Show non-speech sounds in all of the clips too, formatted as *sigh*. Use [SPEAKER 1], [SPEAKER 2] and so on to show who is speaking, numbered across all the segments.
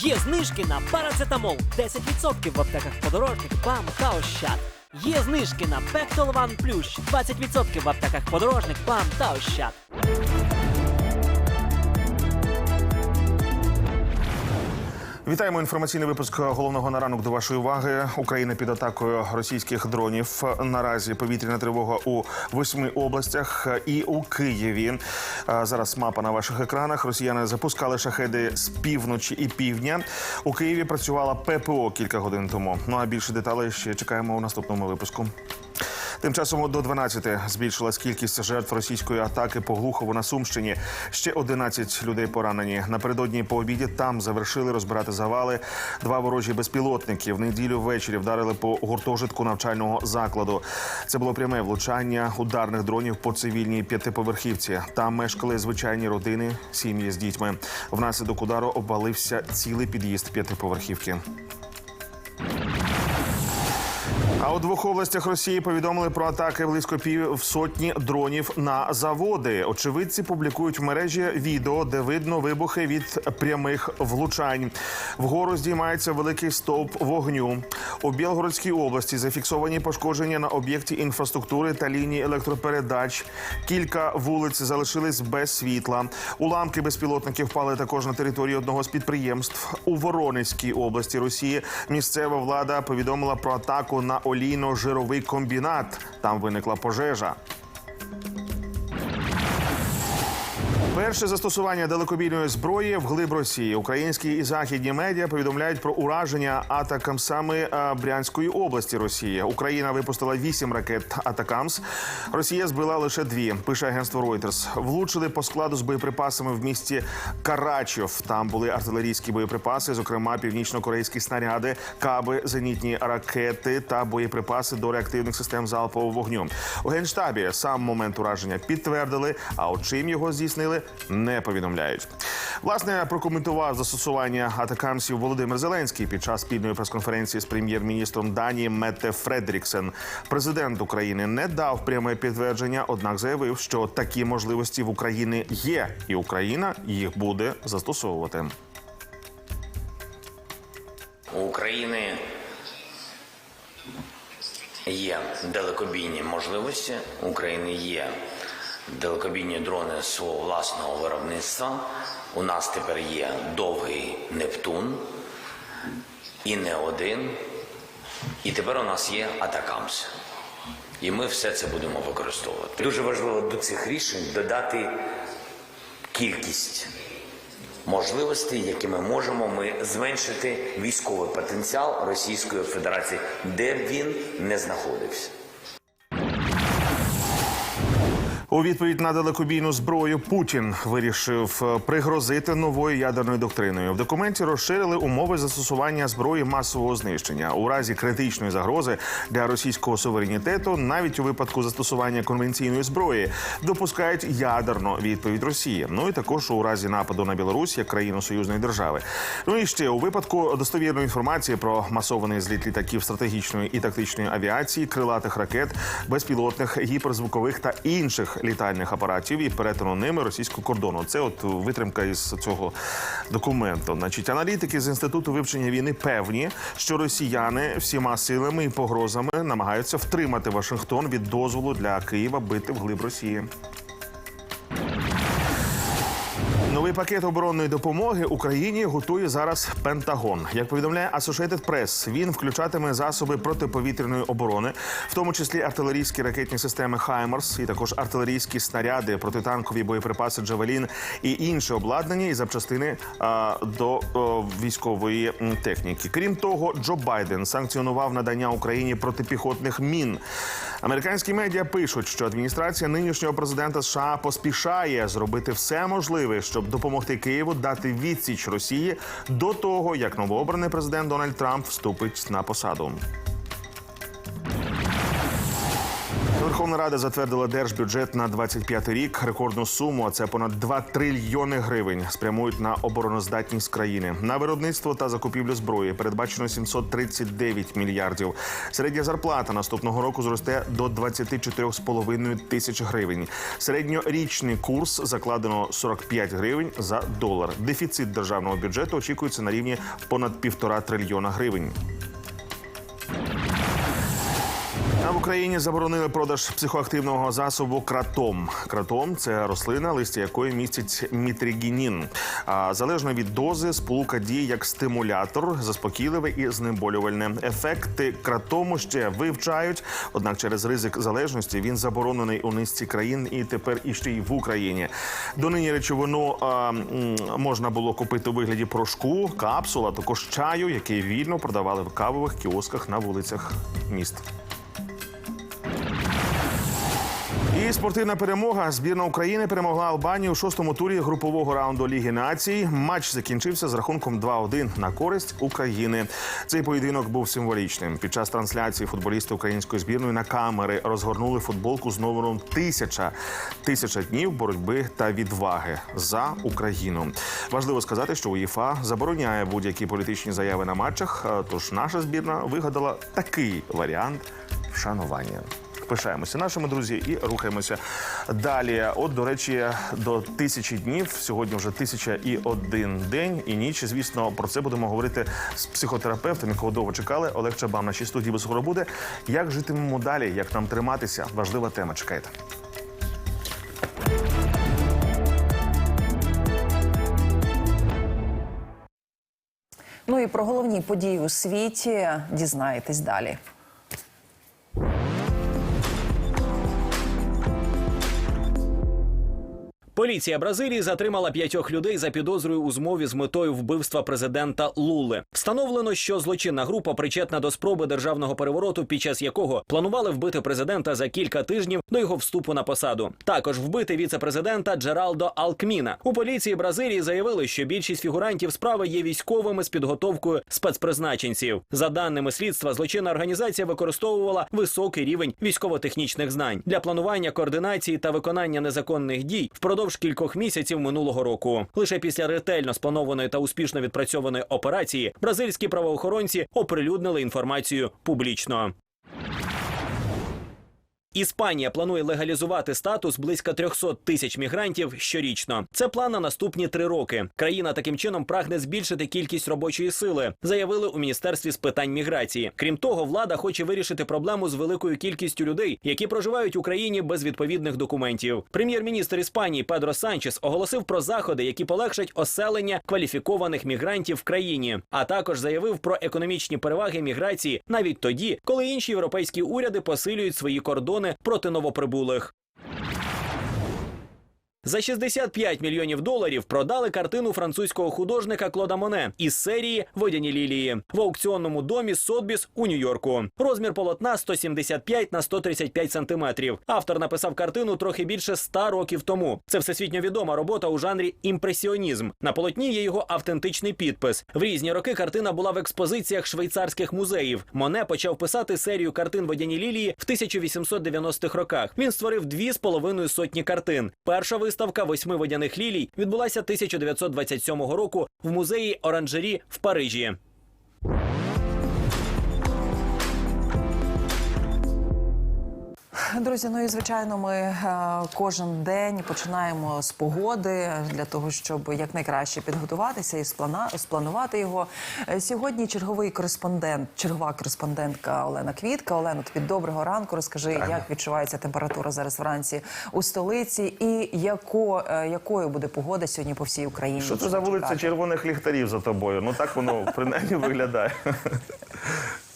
[SPEAKER 1] Є знижки на парацетамол 10% в аптеках подорожник, БАМ та Ощад. Є знижки на Пектолван Плющ 20% в аптеках подорожник, БАМ та Ощад.
[SPEAKER 2] Вітаємо інформаційний випуск головного на ранок до вашої уваги. Україна під атакою російських дронів. Наразі повітряна тривога у восьми областях і у Києві. Зараз мапа на ваших екранах. Росіяни запускали шахеди з півночі і півдня. У Києві працювала ППО кілька годин тому. Ну а більше деталей ще чекаємо у наступному випуску. Тим часом до 12 збільшилась кількість жертв російської атаки по Глухову на Сумщині. Ще 11 людей поранені. Напередодні по обіді там завершили розбирати завали. Два ворожі безпілотники в неділю ввечері вдарили по гуртожитку навчального закладу. Це було пряме влучання ударних дронів по цивільній п'ятиповерхівці. Там мешкали звичайні родини, сім'ї з дітьми. Внаслідок удару обвалився цілий під'їзд п'ятиповерхівки. А у двох областях Росії повідомили про атаки близько пів сотні дронів на заводи. Очевидці публікують в мережі відео, де видно вибухи від прямих влучань. Вгору здіймається великий стовп вогню. У Білгородській області зафіксовані пошкодження на об'єкті інфраструктури та лінії електропередач. Кілька вулиць залишились без світла. Уламки безпілотників впали також на території одного з підприємств. У Воронезькій області Росії місцева влада повідомила про атаку на олійно-жировий комбінат. Там виникла пожежа. Перше застосування далекобійної зброї в глиб Росії. Українські і західні медіа повідомляють про ураження атакам саме е, Брянської області Росії. Україна випустила вісім ракет Атакамс. Росія збила лише дві. Пише агентство Reuters. Влучили по складу з боєприпасами в місті Карачов. Там були артилерійські боєприпаси, зокрема північно-корейські снаряди, каби, зенітні ракети та боєприпаси до реактивних систем залпового вогню. У генштабі сам момент ураження підтвердили. А от чим його здійснили, не повідомляють. Власне прокоментував застосування атакамсів Володимир Зеленський під час спільної прес-конференції з прем'єр-міністром Данії Мете Фредріксен. Президент України не дав пряме підтвердження, однак заявив, що такі можливості в Україні є, і Україна їх буде застосовувати.
[SPEAKER 3] У України є далекобійні можливості. України є далекобійні дрони свого власного виробництва. У нас тепер є довгий Нептун і не один. І тепер у нас є Атакамс. І ми все це будемо використовувати. Дуже важливо до цих рішень додати кількість можливостей, які ми можемо ми зменшити військовий потенціал Російської Федерації, де б він не знаходився.
[SPEAKER 2] У відповідь на далекобійну зброю Путін вирішив е, пригрозити новою ядерною доктриною. В документі розширили умови застосування зброї масового знищення у разі критичної загрози для російського суверенітету, навіть у випадку застосування конвенційної зброї, допускають ядерну відповідь Росії. Ну і також у разі нападу на Білорусь як країну союзної держави. Ну і ще у випадку достовірної інформації про масований зліт літаків стратегічної і тактичної авіації, крилатих ракет, безпілотних, гіперзвукових та інших літальних апаратів і перетину ними російського кордону. Це от витримка із цього документу. Значить, аналітики з інституту вивчення війни певні, що росіяни всіма силами і погрозами намагаються втримати Вашингтон від дозволу для Києва бити вглиб Росії. Новий пакет оборонної допомоги Україні готує зараз Пентагон. Як повідомляє Associated Press, він включатиме засоби протиповітряної оборони, в тому числі артилерійські ракетні системи Хаймарс, і також артилерійські снаряди, протитанкові боєприпаси Джавелін і інше обладнання і запчастини а, до о, військової техніки. Крім того, Джо Байден санкціонував надання Україні протипіхотних мін. Американські медіа пишуть, що адміністрація нинішнього президента США поспішає зробити все можливе, щоб допомогти Києву дати відсіч Росії до того, як новообраний президент Дональд Трамп вступить на посаду. Верховна Рада затвердила держбюджет на 25 рік. Рекордну суму а це понад 2 трильйони гривень. Спрямують на обороноздатність країни. На виробництво та закупівлю зброї передбачено 739 мільярдів. Середня зарплата наступного року зросте до 24,5 тисяч гривень. Середньорічний курс закладено 45 гривень за долар. Дефіцит державного бюджету очікується на рівні понад півтора трильйона гривень. В Україні заборонили продаж психоактивного засобу кратом. Кратом це рослина, листя якої містять мітригінін. Залежно від дози, сполука діє як стимулятор, заспокійливе і знеболювальне. Ефекти кратому ще вивчають. Однак через ризик залежності він заборонений у низці країн і тепер іще й в Україні. Донині речовину а, можна було купити у вигляді порошку, капсул, а також чаю, який вільно продавали в кавових кіосках на вулицях міст. І спортивна перемога. Збірна України перемогла Албанію у шостому турі групового раунду Ліги націй. Матч закінчився з рахунком 2-1 на користь України. Цей поєдинок був символічним. Під час трансляції футболісти української збірної на камери розгорнули футболку з номером тисяча тисяча днів боротьби та відваги за Україну. Важливо сказати, що УЄФА забороняє будь-які політичні заяви на матчах. Тож наша збірна вигадала такий варіант вшанування. Пишаємося нашими друзі і рухаємося далі. От, до речі, до тисячі днів. Сьогодні вже тисяча і один день і ніч. Звісно, про це будемо говорити з психотерапевтом, якого довго чекали. Олег Чабан, нашій студії без скоро буде. Як житимемо далі? Як нам триматися? Важлива тема. Чекайте.
[SPEAKER 4] Ну і про головні події у світі дізнаєтесь далі.
[SPEAKER 5] Поліція Бразилії затримала п'ятьох людей за підозрою у змові з метою вбивства президента Лули. Встановлено, що злочинна група причетна до спроби державного перевороту, під час якого планували вбити президента за кілька тижнів до його вступу на посаду. Також вбити віце-президента Джералдо Алкміна. У поліції Бразилії заявили, що більшість фігурантів справи є військовими з підготовкою спецпризначенців. За даними слідства, злочинна організація використовувала високий рівень військово-технічних знань для планування, координації та виконання незаконних дій впродовж кількох місяців минулого року. Лише після ретельно спланованої та успішно відпрацьованої операції бразильські правоохоронці оприлюднили інформацію публічно. Іспанія планує легалізувати статус близько 300 тисяч мігрантів щорічно. Це план на наступні три роки. Країна таким чином прагне збільшити кількість робочої сили, заявили у міністерстві з питань міграції. Крім того, влада хоче вирішити проблему з великою кількістю людей, які проживають в Україні без відповідних документів. Прем'єр-міністр Іспанії Педро Санчес оголосив про заходи, які полегшать оселення кваліфікованих мігрантів в країні, а також заявив про економічні переваги міграції навіть тоді, коли інші європейські уряди посилюють свої кордони проти новоприбулих. За 65 мільйонів доларів продали картину французького художника Клода Моне із серії Водяні лілії в аукціонному домі Сотбіс у Нью-Йорку. Розмір полотна 175 на 135 сантиметрів. Автор написав картину трохи більше 100 років тому. Це всесвітньо відома робота у жанрі імпресіонізм. На полотні є його автентичний підпис. В різні роки картина була в експозиціях швейцарських музеїв. Моне почав писати серію картин Водяні лілії в 1890-х роках. Він створив дві з половиною сотні картин. Перша виставка восьми водяних лілій відбулася 1927 року в музеї Оранжері в Парижі.
[SPEAKER 4] Друзі, ну і звичайно, ми е, кожен день починаємо з погоди для того, щоб якнайкраще підготуватися і спланувати його. Е, Сьогодні черговий кореспондент, чергова кореспондентка Олена Квітка. Олена, тобі доброго ранку. Розкажи, як відчувається температура зараз вранці у столиці, і яко, е, якою буде погода сьогодні по всій Україні?
[SPEAKER 2] Що це за вулиця червоних ліхтарів за тобою? Ну так воно принаймні виглядає. *laughs*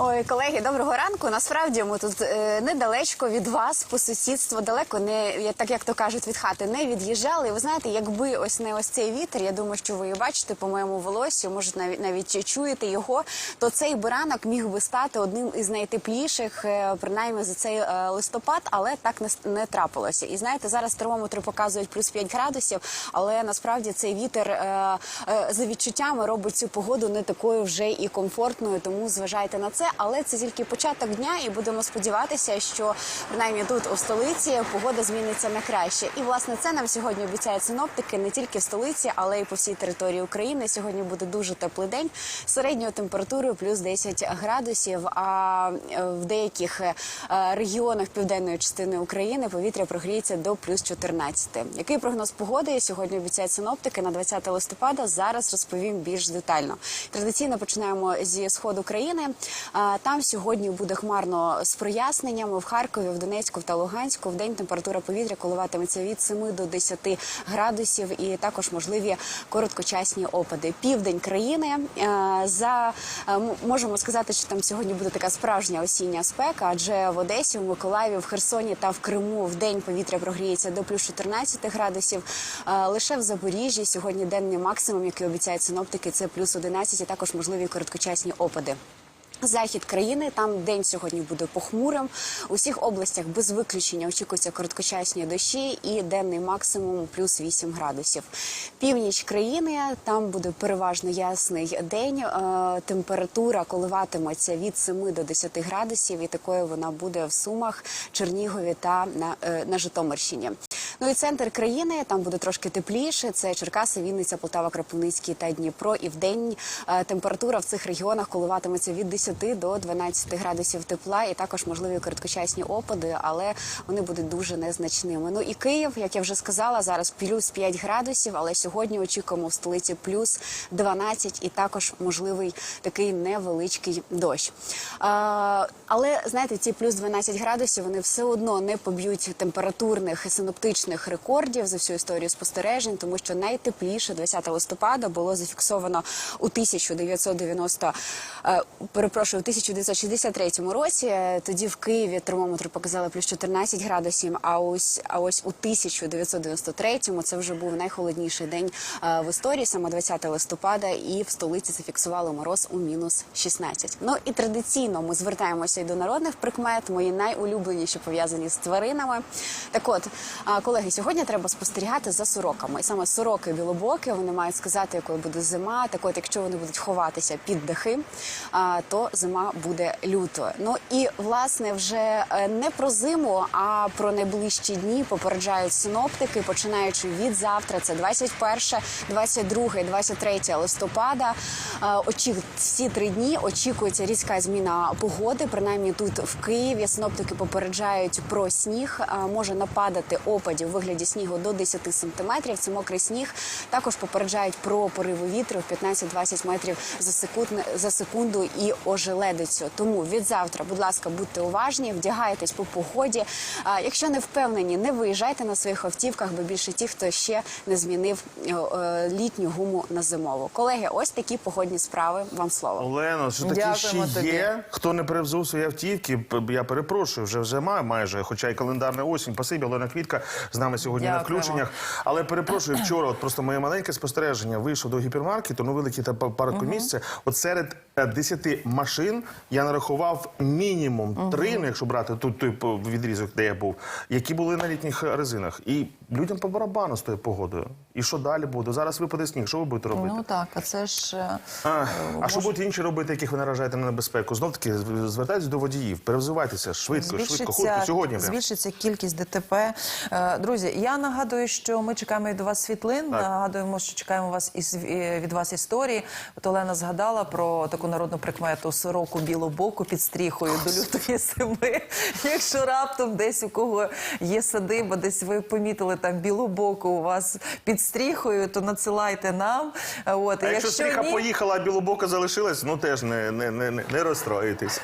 [SPEAKER 6] Ой, колеги, доброго ранку. Насправді ми тут е, недалечко від вас по сусідству, далеко не так, як то кажуть, від хати не від'їжджали. Ви знаєте, якби ось не ось цей вітер, я думаю, що ви і бачите по моєму волосю, може навіть навіть чуєте його. То цей баранок міг би стати одним із найтепліших, е, принаймні за цей е, листопад, але так не, не трапилося. І знаєте, зараз термометри показують плюс 5 градусів, але насправді цей вітер е, е, за відчуттями робить цю погоду не такою вже і комфортною. Тому зважайте на це. Але це тільки початок дня, і будемо сподіватися, що принаймні тут у столиці погода зміниться на краще. І власне це нам сьогодні обіцяють синоптики не тільки в столиці, але й по всій території України. Сьогодні буде дуже теплий день середньою температурою плюс 10 градусів. А е, в деяких е, регіонах південної частини України повітря прогріється до плюс 14. Який прогноз погоди сьогодні обіцяють синоптики на 20 листопада? Зараз розповім більш детально. Традиційно починаємо зі сходу країни. Там сьогодні буде хмарно з проясненнями в Харкові, в Донецьку та Луганську. В день температура повітря коливатиметься від 7 до 10 градусів, і також можливі короткочасні опади. Південь країни е, за е, можемо сказати, що там сьогодні буде така справжня осіння спека, адже в Одесі, в Миколаєві, в Херсоні та в Криму в день повітря прогріється до плюс 14 градусів. Е, Лише в Запоріжжі сьогодні денний максимум, який обіцяють синоптики, це плюс 11 і також можливі короткочасні опади. Захід країни там день сьогодні буде похмурим. У всіх областях без виключення очікуються короткочасні дощі і денний максимум плюс 8 градусів. Північ країни там буде переважно ясний день. Е, Температура коливатиметься від 7 до 10 градусів, і такою вона буде в Сумах, Чернігові та на, е, на Житомирщині. Ну і центр країни там буде трошки тепліше. Це Черкаси, Вінниця, Полтава, Кропивницький та Дніпро. І в день е, температура в цих регіонах коливатиметься від 10 до 12 градусів тепла, і також можливі короткочасні опади, але вони будуть дуже незначними. Ну і Київ, як я вже сказала, зараз плюс 5 градусів, але сьогодні очікуємо в столиці плюс 12 і також можливий такий невеличкий дощ. А, але знаєте, ці плюс 12 градусів вони все одно не поб'ють температурних синоптичних рекордів за всю історію спостережень, тому що найтепліше 20 листопада було зафіксовано у 1990, е, перепрошую, у 1963 році. Е, Тоді в Києві термометри показали плюс 14 градусів. А ось а ось у 1993 це вже був найхолодніший день е, в історії, саме 20 листопада, і в столиці зафіксували мороз у мінус 16. Ну і традиційно ми звертаємося і до народних прикмет, мої найулюбленіші пов'язані з тваринами. Так от, а, колеги, сьогодні треба спостерігати за сороками. І саме сороки білобоки вони мають сказати, якою буде зима. Так от, якщо вони будуть ховатися під дахи, то зима буде лютою. Ну і власне вже е, не про зиму, а про найближчі дні попереджають синоптики, починаючи від завтра. Це 21, 22, 23 листопада. Очі всі три дні очікується різка зміна погоди. Принаймні тут в Києві синоптики попереджають про сніг. Може нападати опадів у вигляді снігу до 10 сантиметрів. Це мокрий сніг. Також попереджають про пориви вітру в 15-20 метрів за секунду за секунду і ожеледицю. Тому від завтра, будь ласка, будьте уважні, вдягайтесь по погоді. А якщо не впевнені, не виїжджайте на своїх автівках, бо більше ті, хто ще не змінив е, е, літню гуму на зимову. Колеги, ось такі погодні справи. Вам слово.
[SPEAKER 2] Олено, що такі ще
[SPEAKER 4] тобі.
[SPEAKER 2] є? Хто не перевзув свої автівки, я перепрошую, вже вже має майже, хоча й календарна осінь. Спасибі, Олена Квітка з нами сьогодні на включеннях. Але перепрошую, вчора, от просто моє маленьке спостереження, вийшов до гіпермаркету, ну великі та паркомісце. От серед 10 машин я нарахував мінімум три, ну, якщо брати тут той відрізок, де я був, які були на літніх е, резинах. І людям по барабану з тою погодою. І що далі буде? Зараз випаде сніг. Що ви будете робити?
[SPEAKER 4] Ну так, а це ж е,
[SPEAKER 2] А, а що будуть інші робити, яких ви наражаєте на небезпеку? Знов таки звертайтесь до водіїв, перевзувайтеся швидко, швидко, хутко, сьогодні. прям.
[SPEAKER 4] збільшиться кількість ДТП. Е, Друзі, я нагадую, що ми чекаємо від вас світлин. Нагадуємо, що чекаємо вас із е, від вас історії. От Олена згадала про таку народну прикмету сороку білобоку під стріхою до лютої зими. Якщо раптом десь у кого є садиба, десь ви помітили там білобоку у вас під стріхою, то надсилайте нам. От
[SPEAKER 2] А якщо стріха
[SPEAKER 4] ні,
[SPEAKER 2] поїхала, а білобока залишилась, ну теж не, не, не, не, не розстроїтесь.